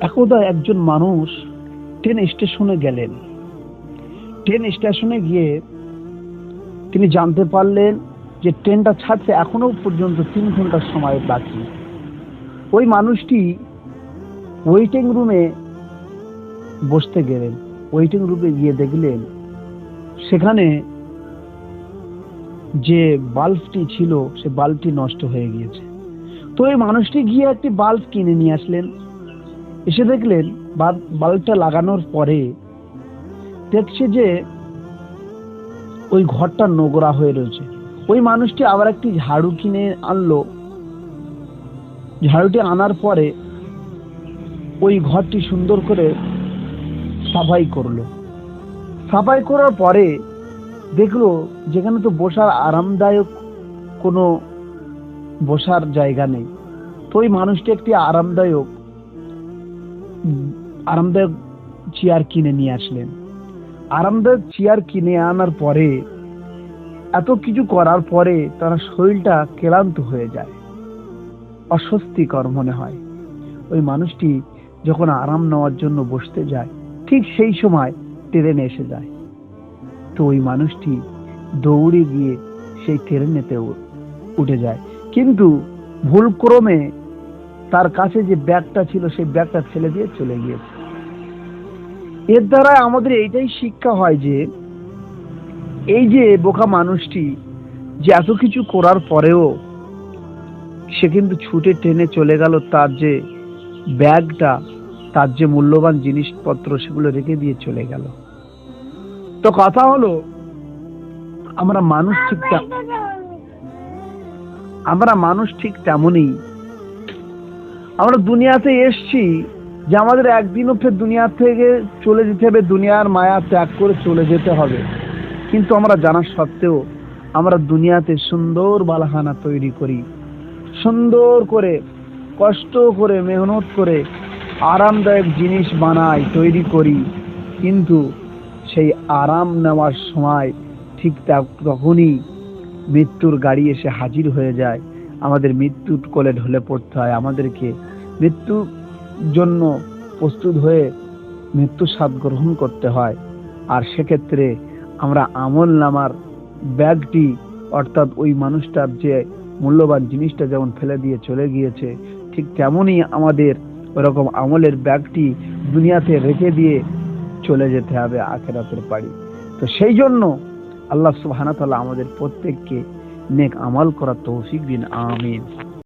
একদা একজন মানুষ ট্রেন স্টেশনে গেলেন। ট্রেন স্টেশনে গিয়ে তিনি জানতে পারলেন যে ট্রেনটা ছাড়তে এখনও পর্যন্ত তিন ঘণ্টার সময় বাকি। ওই মানুষটি ওয়েটিং রুমে বসতে গেলেন। ওয়েটিং রুমে গিয়ে দেখলেন, সেখানে যে বাল্বটি ছিল, সে বাল্বটি নষ্ট হয়ে গিয়েছে। তো ওই মানুষটি গিয়ে একটি বাল্ব কিনে নিয়ে আসলেন। এসে দেখলেন বাল্ব- বাল্বটা লাগানোর পরে দেখছে যে ওই ঘরটা নোংরা হয়ে রয়েছে। ওই মানুষটি আবার একটি ঝাড়ু কিনে আনলো। ঝাড়ুটি আনার পরে ওই ঘরটি সুন্দর করে সাফাই করল। সাফাই করার পরে দেখল যেখানে তো বসার আরামদায়ক কোনো বসার জায়গা নেই। তো ওই মানুষটি একটি আরামদায়ক আরামদায়ক চেয়ার কিনে নিয়ে আসলেন। আরামদায়ক চেয়ার কিনে আনার পরে, এত কিছু করার পরে তার শরীরটা ক্লান্ত হয়ে যায়। অস্বস্তিকর মনে হয়। ওই মানুষটি যখন আরাম নেওয়ার জন্য বসতে যায়, ঠিক সেই সময় ট্রেন এসে যায়। তো ওই মানুষটি দৌড়ে গিয়ে সেই ট্রেনেতে উঠে যায়। কিন্তু ভুলক্রমে তার কাছে যে ব্যাগটা ছিল, সেই ব্যাগটা ফেলে দিয়ে চলে গিয়েছে। এর দ্বারা আমাদের এইটাই শিক্ষা হয় যে, এই যে বোকা মানুষটি যে এত কিছু করার পরেও সে কিন্তু ছুটে টেনে চলে গেল তার যে ব্যাগটা, তার যে মূল্যবান জিনিসপত্র, সেগুলো রেখে দিয়ে চলে গেল। তো কথা হলো, আমরা মানুষ ঠিক আমরা মানুষ ঠিক তেমনই আমরা দুনিয়াতে এসছি যে আমাদের একদিনও ফের দুনিয়া থেকে চলে যেতে হবে, দুনিয়ার মায়া ত্যাগ করে চলে যেতে হবে। কিন্তু আমরা জানা সত্ত্বেও আমরা দুনিয়াতে সুন্দর বালাহানা তৈরি করি। সুন্দর করে, কষ্ট করে, মেহনত করে আরামদায়ক জিনিস বানাই, তৈরি করি। কিন্তু সেই আরাম নেওয়ার সময় ঠিক তখনই মৃত্যুর গাড়ি এসে হাজির হয়ে যায়। আমাদের মৃত্যুর কোলে ঢলে পড়তে হয়, আমাদেরকে মৃত্যুর জন্য প্রস্তুত হয়ে মৃত্যু স্বাদ গ্রহণ করতে হয়। আর সেক্ষেত্রে আমরা আমল নামার ব্যাগটি, অর্থাৎ ওই মানুষটার যে মূল্যবান জিনিসটা যেমন ফেলে দিয়ে চলে গিয়েছে, ঠিক তেমনই আমাদের ওরকম আমলের ব্যাগটি দুনিয়াতে রেখে দিয়ে চলে যেতে হবে আখেরাতের বাড়ি। তো সেই জন্য আল্লাহ সুবহানাহু ওয়া তাআলা আমাদের প্রত্যেককে নেক আমাল করার তৌফিক দিন আমিন।